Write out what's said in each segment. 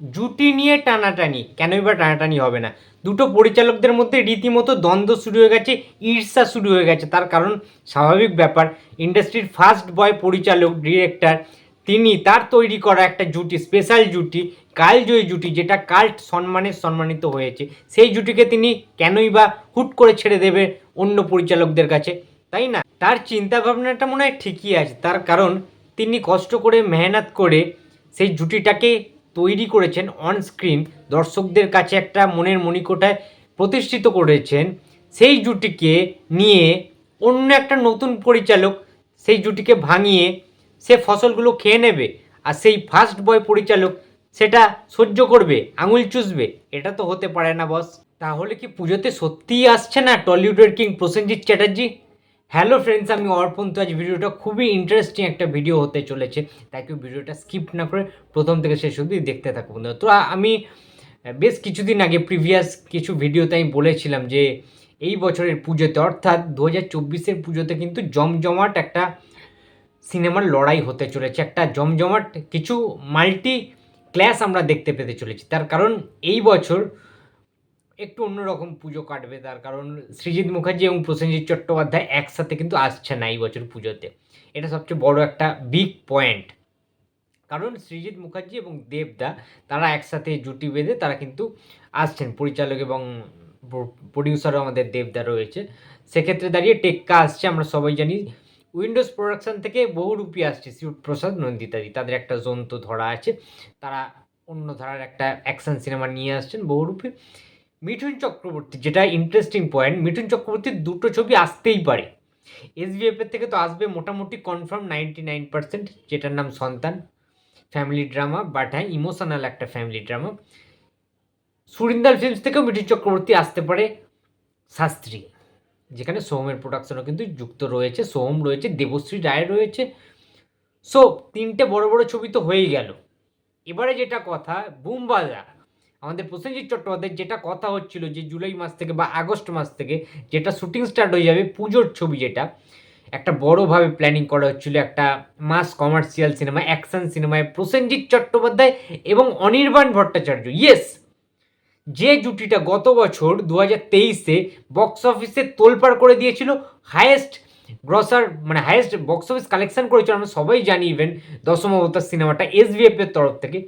জুটি নিয়ে টানাটানি। কেনই বা টানাটানি হবে না? দুটো পরিচালকদের মধ্যে রীতিমতো দ্বন্দ্ব শুরু হয়ে গেছে, ঈর্ষা শুরু হয়ে গেছে। তার কারণ স্বাভাবিক ব্যাপার, ইন্ডাস্ট্রির ফার্স্ট বয় পরিচালক ডিরেক্টর তিনি তার তৈরি করা একটা জুটি স্পেশাল জুটি, কালজয়ী জুটি, যেটা কাল্ট সম্মানে সম্মানিত হয়েছে। সেই জুটিকে তিনি কেনই বা হুট করে ছেড়ে দেবে অন্য পরিচালকদের কাছে? তাই না? তার চিন্তা ভাবনাটা মনে হয় ঠিকই আছে। তার কারণ তিনি কষ্ট করে, মেহনত করে সেই জুটিটাকে তৈরি করেছেন অন স্ক্রিন দর্শকদের কাছে একটা মনের মণিকোঠায় প্রতিষ্ঠিত করেছেন। সেই জুটিকে নিয়ে অন্য একটা নতুন পরিচালক সেই জুটিকে ভাঙিয়ে সে ফসলগুলো খেয়ে নেবে আর সেই ফার্স্ট বয় পরিচালক সেটা সহ্য করবে, আঙুল চুষবে। এটা তো হতে পারে না বস তাহলে কি পুজোতে সত্যিই আসছে না টলিউডের king Prosenjit Chatterjee? Hello friends আমি অর্পণ। তো আজ ভিডিওটা খুবই ইন্টারেস্টিং একটা ভিডিও হতে চলেছে। তাই কেউ ভিডিওটা স্কিপ না করে প্রথম থেকে শেষ অবধি দেখতে থাকো বন্ধুরা। তো আমি বেশ কিছুদিন আগে প্রিভিয়াস কিছু ভিডিওতে আমি বলেছিলাম যে, এই বছরের পুজোতে, অর্থাৎ দু হাজার চব্বিশের পুজোতে কিন্তু জমজমাট একটা সিনেমার লড়াই হতে চলেছে। একটা জমজমাট কিছু মাল্টি ক্লাস আমরা দেখতে পেতে চলেছি। তার কারণ এই বছর একটু অন্যরকম পুজো কাটবে তার কারণ সৃজিৎ মুখার্জি এবং প্রসেনজিৎ চট্টোপাধ্যায় একসাথে কিন্তু আসছে না এই বছর পুজোতে। এটা সবচেয়ে বড় একটা বিগ পয়েন্ট কারণ সৃজিৎ মুখার্জি এবং দেবদা, তারা একসাথে জুটি বেঁধে তারা কিন্তু আসছেন। পরিচালক এবং প্রডিউসারও আমাদের দেবদা রয়েছে। সেক্ষেত্রে দাঁড়িয়ে টেক্কা আসছে, আমরা সবাই জানি। উইন্ডোজ প্রোডাকশান থেকে বহুরূপী আসছে শিবপ্রসাদ নন্দিতাদি। তাদের একটা জন্তু ধরা আছে। তারা অন্য ধারার একটা অ্যাকশন সিনেমা নিয়ে আসছেন বহুরূপী। মিঠুন চক্রবর্তী, যেটা ইন্টারেস্টিং পয়েন্ট মিঠুন চক্রবর্তীর দুটো ছবি আসতেই পারে। এসবিএফ এর থেকে তো আসবে মোটামুটি কনফার্ম নাইনটি নাইন পার্সেন্ট যেটার নাম সন্তান ফ্যামিলি ড্রামা বাট হ্যাঁ ইমোশনাল একটা ফ্যামিলি ড্রামা সুরিন্দাল ফিল্মস থেকেও মিঠুন চক্রবর্তী আসতে পারে শাস্ত্রী, যেখানে সোহমের প্রোডাকশনও কিন্তু যুক্ত রয়েছে। সোহম রয়েছে, দেবশ্রী রায় রয়েছে। সো তিনটে বড় বড় ছবি তো হয়েই গেল। এবারে যেটা কথা বুমবাজা আমাদের প্রসেনজিৎ চট্টোপাধ্যায় যেটা কথা হচ্ছিল যে জুলাই মাস থেকে বা আগস্ট মাস থেকে যেটা শুটিং স্টার্ট হয়ে যাবে পুজোর ছবি যেটা, একটা বড়োভাবে প্ল্যানিং করা হচ্ছিল একটা মাস কমার্শিয়াল সিনেমা অ্যাকশন সিনেমায় প্রসেনজিৎ চট্টোপাধ্যায় এবং অনির্বাণ ভট্টাচার্য। ইয়েস যে জুটিটা গত বছর দু হাজার তেইশে বক্স অফিসে তোলপাড় করে দিয়েছিল হায়েস্ট গ্রসার মানে হায়েস্ট বক্স অফিস কালেকশন করেছিল, আমরা সবাই জানি ইভেন দশম অবতার সিনেমাটা এর তরফ থেকে।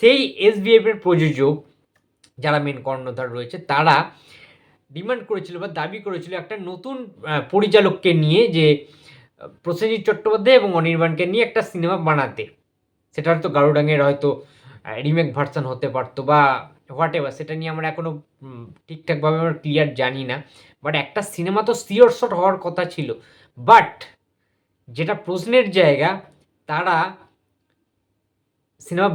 সেই এর প্রযোজক যারা মেন কর্ণধার রয়েছে, তারা ডিমান্ড করেছিল বা দাবি করেছিল একটা নতুন পরিচালককে নিয়ে যে প্রসেনজিৎ চট্টোপাধ্যায় এবং অনির্বাণকে নিয়ে একটা সিনেমা বানাতে। সেটা হয়তো গারুডাঙের হয়তো রিমেক ভার্সন হতে পারতো বা হোয়াট এভার সেটা নিয়ে আমরা এখনও ঠিকঠাকভাবে আমরা ক্লিয়ার জানি না। বাট একটা সিনেমা তো সিওর শট হওয়ার কথা ছিল। বাট যেটা প্রশ্নের জায়গা, তারা সিনেমা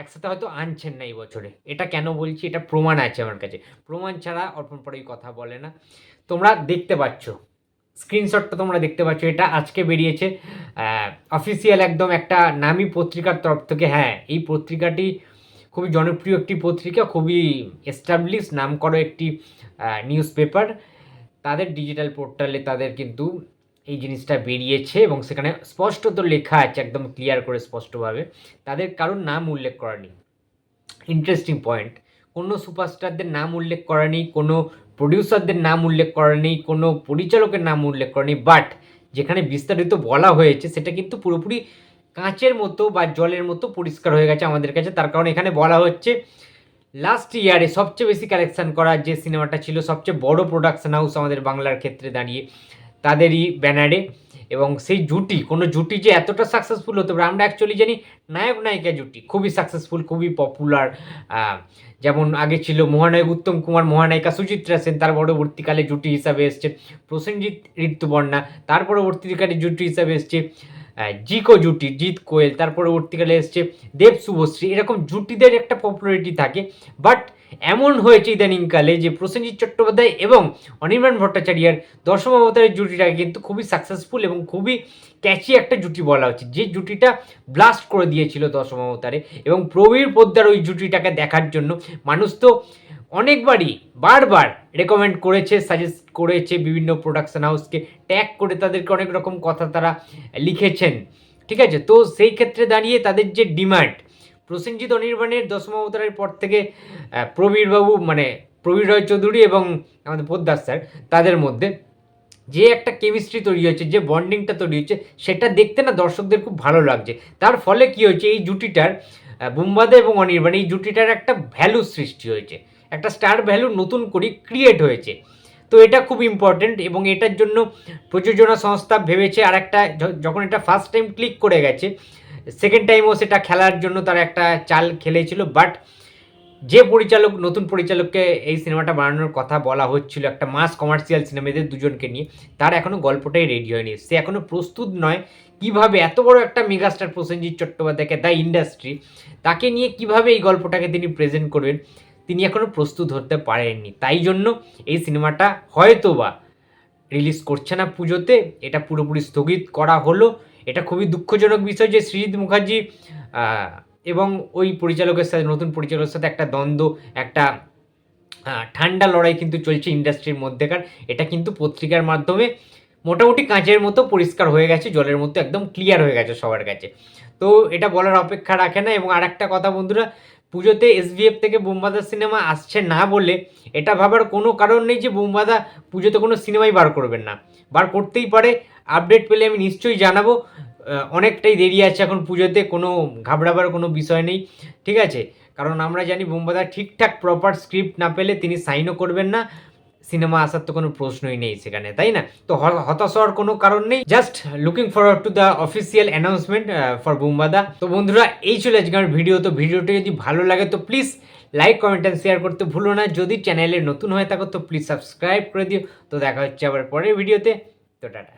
একসাথে হয়তো আনছেন না এই বছরে। এটা কেন বলছি? এটা প্রমাণ আছে আমার কাছে। প্রমাণ ছাড়া অর্পণ পরেই কথা বলে না। তোমরা দেখতে পাচ্ছ। স্ক্রিনশটটা তোমরা দেখতে পাচ্ছ। এটা আজকে বেরিয়েছে অফিসিয়াল একদম একটা নামী পত্রিকার তরফ থেকে। হ্যাঁ এই পত্রিকাটি খুবই জনপ্রিয় একটি পত্রিকা, খুবই এস্টাবলিশ নাম করো একটি নিউজ পেপার তাদের ডিজিটাল পোর্টালে তাদের কিন্তু এই জিনিসটা বেরিয়েছে এবং সেখানে স্পষ্টত লেখা আছে, একদম ক্লিয়ার করে স্পষ্টভাবে। তাদের কারোর নাম উল্লেখ করা নেই। ইন্টারেস্টিং পয়েন্ট কোনো সুপারস্টারদের নাম উল্লেখ করা নেই, কোনো প্রডিউসারদের নাম উল্লেখ করা নেই, কোনো পরিচালকের নাম উল্লেখ করা নেই বাট যেখানে বিস্তারিত বলা হয়েছে, সেটা কিন্তু পুরোপুরি কাঁচের মতো বা জলের মতো পরিষ্কার হয়ে গেছে আমাদের কাছে। তার কারণ এখানে বলা হচ্ছে লাস্ট ইয়ারে সবচেয়ে বেশি কালেকশন করা যে সিনেমাটা ছিল, সবচেয়ে বড় প্রোডাকশন হাউস আমাদের বাংলার ক্ষেত্রে দাঁড়িয়ে তাদেরই ব্যানারে এবং সেই জুটি, কোনো জুটি যে এতটা সাকসেসফুল হতে পারে, আমরা অ্যাকচুয়ালি জানি নায়ক নায়িকা জুটি, খুবই সাকসেসফুল খুবই পপুলার যেমন আগে ছিল মহানায়ক উত্তম কুমার, মহানায়িকা সুচিত্রা সেন, তার পরবর্তীকালে জুটি হিসাবে এসছে প্রসেনজিৎ ঋতুবর্ণা, তার পরবর্তীকালে জুটি হিসাবে এসছে জিকো জুটি, জিৎ কোয়েল, তার পরবর্তীকালে এসছে দেব শুভশ্রী, এরকম জুটিদের একটা পপুলারিটি থাকে বাট এমন হয়েছে ইদানিংকালে যে প্রসেনজিৎ চট্টোপাধ্যায় এবং অনির্বাণ ভট্টাচার্যের দশম অবতারের জুটিটা কিন্তু খুবই সাকসেসফুল এবং খুবই ক্যাচি একটা জুটি বলা হচ্ছে। যে জুটিটা ব্লাস্ট করে দিয়েছিল দশম অবতারে এবং প্রবীর পোদ্দার ওই জুটিটাকে দেখার জন্য মানুষ তো অনেকবারই, বারবার রেকমেন্ড করেছে সাজেস্ট করেছে বিভিন্ন প্রোডাকশন হাউসকে ট্যাগ করে তাদেরকে অনেক রকম কথা তারা লিখেছেন। ঠিক আছে? তো সেই ক্ষেত্রে দাঁড়িয়ে তাদের যে ডিমান্ড প্রসেনজিৎ অনির্বাণের দশম অবতারের পর থেকে প্রবীরবাবু মানে প্রবীর রয় চৌধুরী এবং আমাদের পোদ্দার স্যার, তাদের মধ্যে যে একটা কেমিস্ট্রি তৈরি হয়েছে, যে বন্ডিংটা তৈরি হচ্ছে সেটা দেখতে না দর্শকদের খুব ভালো লাগছে। তার ফলে কি হয়েছে, এই জুটিটার বুম্বাদে এবং অনির্বাণ এই জুটিটার একটা ভ্যালু সৃষ্টি হয়েছে। একটা স্টার ভ্যালু নতুন করে ক্রিয়েট হয়েছে। তো এটা খুব ইম্পর্টেন্ট এবং এটার জন্য প্রযোজনা সংস্থা ভেবেছে আর একটা যখন এটা ফার্স্ট টাইম ক্লিক করে গেছে সেকেন্ড টাইমও সেটা খেলার জন্য তার একটা চাল খেলেছিল বাট যে পরিচালক, নতুন পরিচালককে এই সিনেমাটা বানানোর কথা বলা হচ্ছিল, একটা মাস কমার্শিয়াল সিনেমাদের দুজনকে নিয়ে, তার এখনও গল্পটাই রেডি হয়নি। সে এখনও প্রস্তুত নয় কীভাবে এত বড় একটা মেগাস্টার প্রসেনজিৎ চট্টোপাধ্যায়কে দ্য ইন্ডাস্ট্রি তাকে নিয়ে কীভাবে এই গল্পটাকে তিনি প্রেজেন্ট করবেন, তিনি এখনও প্রস্তুত হতে পারেননি। তাই জন্য এই সিনেমাটা হয়তো বা রিলিজ করছে না পুজোতে, এটা পুরোপুরি স্থগিত করা হলো। এটা খুবই দুঃখজনক বিষয় যে সৃজিৎ মুখার্জি এবং ওই পরিচালকের সাথে, নতুন পরিচালকের সাথে একটা দ্বন্দ্ব, একটা ঠান্ডা লড়াই কিন্তু চলছে ইন্ডাস্ট্রির মধ্যেকার এটা কিন্তু পত্রিকার মাধ্যমে মোটামুটি কাঁচের মতো পরিষ্কার হয়ে গেছে, জলের মতো একদম ক্লিয়ার হয়ে গেছে সবার কাছে। তো এটা বলার অপেক্ষা রাখে না। এবং আর একটা কথা বন্ধুরা পুজোতে এসভিএফ থেকে বোমবাদা সিনেমা আসছে না বলে এটা ভাবার কোনো কারণ নেই যে বোমবাদা পুজোতে কোনো সিনেমাই বার করবেন না। বার করতেই পারে, আপডেট পেলে আমি নিশ্চয়ই জানাব। অনেকটাই দেরি আছে এখন পুজোতে, কোনো ঘাবড়াবার কোনো বিষয় নেই, ঠিক আছে? কারণ আমরা জানি বোমবাদা ঠিকঠাক প্রপার স্ক্রিপ্ট না পেলে তিনি সাইনও করবেন না। সিনেমা আসার তো কোনো প্রশ্নই নেই সেখানে, তাই না? তো হতাশ হওয়ার কোনো কারণ নেই। Just looking forward to the official announcement for বুম্বাদা তো বন্ধুরা, এই চলে আজকে আমার ভিডিও তো ভিডিওটি যদি ভালো লাগে, তো please like comment and share করতে ভুলো না। যদি চ্যানেলে নতুন হয়ে থাকো, তো প্লিজ সাবস্ক্রাইব করে দিও। তো দেখা হচ্ছে আবার পরের ভিডিওতে তো টাটা।